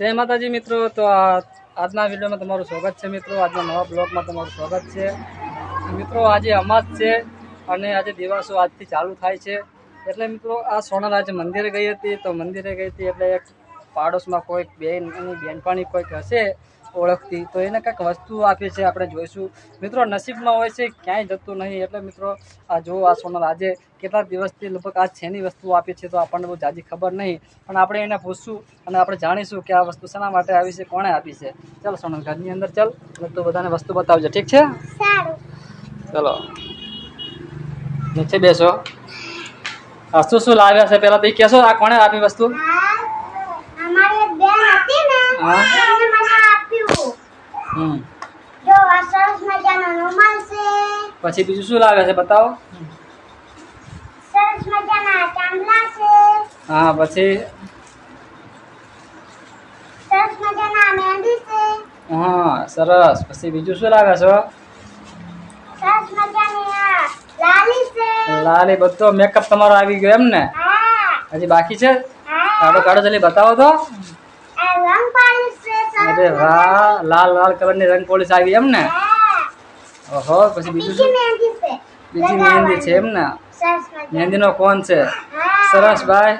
જય માતાજી મિત્રો, તો આજના વિડીયોમાં તમારું સ્વાગત છે મિત્રો. આજના નવા બ્લોગમાં તમારું સ્વાગત છે. મિત્રો, આજે અમાસ છે અને આજે દિવસો આજથી ચાલુ થાય છે. એટલે મિત્રો, આ સોનલ આજે મંદિરે ગઈ હતી. તો મંદિરે ગઈ હતી એટલે એક પાડોશમાં કોઈક બેન એની બેનપાણી કોઈક હશે ઓળખતી તો એને કંઈક વસ્તુ આપી છે આપણે જોઈશું. મિત્રો નસીબમાં હોય છે ક્યાંય જતું નહીં. એટલે મિત્રો આ જો આ સોનલ આજે કેટલા દિવસથી લગભગ આ છેની વસ્તુ આપી છે તો આપણને બહુ જાજી ખબર નહીં. પણ આપણે એને પૂછશું અને આપણે જાણીશું કે આ વસ્તુ શેના માટે આવી છે કોણે આપી છે. ચાલો સોનલ ઘરની અંદર ચાલ. અને તું બધાને વસ્તુ બતાવજો. ઠીક છે? ચલો. નીચે બેસો. આ શું શું લાવ્યા છે? પહેલાં તો કહેશો આ કોણે આપી વસ્તુ હા અમારી એક બેન હતી ને હા. હમ. જો આ સરસ મજાનો રૂમાલ છે. પછી બીજું શું લાવે છે બતાવો? સરસ મજાના ચાંદલા છે. હા પછી? સરસ મજાના મહેંદી છે. હા સરસ. પછી બીજું શું લાવે છો સરસ મજાની આ લાલી છે. લાલ બધો મેકઅપ તમારો આવી ગયો એમ ને? હજી બાકી છે? કાઢો કાઢો જલ્દી બતાવો તો. રંગ અરે વાહ લાલ લાલ કલરની રંગ પોલીસ આવી એમ ને હા ઓહો પછી બીજું શું? બીજી મહેંદી છે એમ ને મહેંદીનો કોણ છે? સરસ ભાઈ